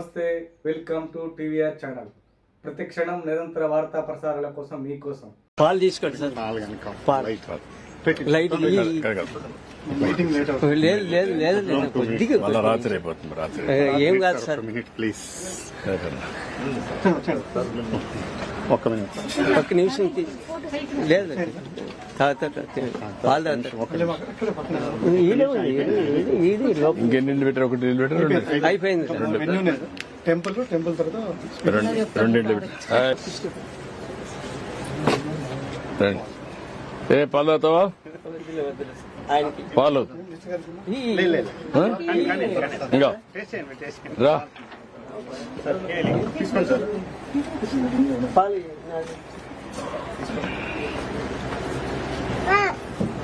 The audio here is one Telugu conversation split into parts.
నమస్తే వెల్కమ్ టు టీవీఆర్ ఛానల్. ప్రతి క్షణం నిరంతర వార్తా ప్రసారాల కోసం మీకోసం. పాలు తీసుకోండి సార్. పాలు లైట్ లేదు లేదు లేదు లేదు కొద్దిగా రాత్రి అయిపోతుంది రాత్రి. ఏ, కాదు సార్. ప్లీజ్ ఒక్క మినిట్ ఒక్క నిమిషం. లేదు. ఇంకెన్ని పెట్టారు ఒకటి పెట్టారు అయిపోయింది. టెంపుల్ టెంపుల్ తర్వాత రెండు ఏ పాలు ఆయనకి. పాలు? ఇంకా. రా. పాలు ఉమ్. దూరం పెట్టండి ఉమ్, పాలు పాలు సో హ్యాపీ సార్ చాలా హ్యాపీగా ఉన్నారు సార్ ఇయర్లీ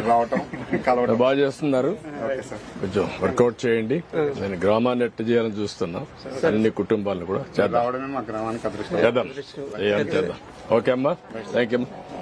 రావటం బాగా చేస్తున్నారు. కొంచెం వర్కౌట్ చేయండి. నేను గ్రామాన్ని ఎట్ట చేయాలని చూస్తున్నాం. అన్ని కుటుంబాలను కూడా చేద్దాం. చేద్దాం. చేద్దాం. ఓకే అమ్మా. థ్యాంక్ యూ అమ్మా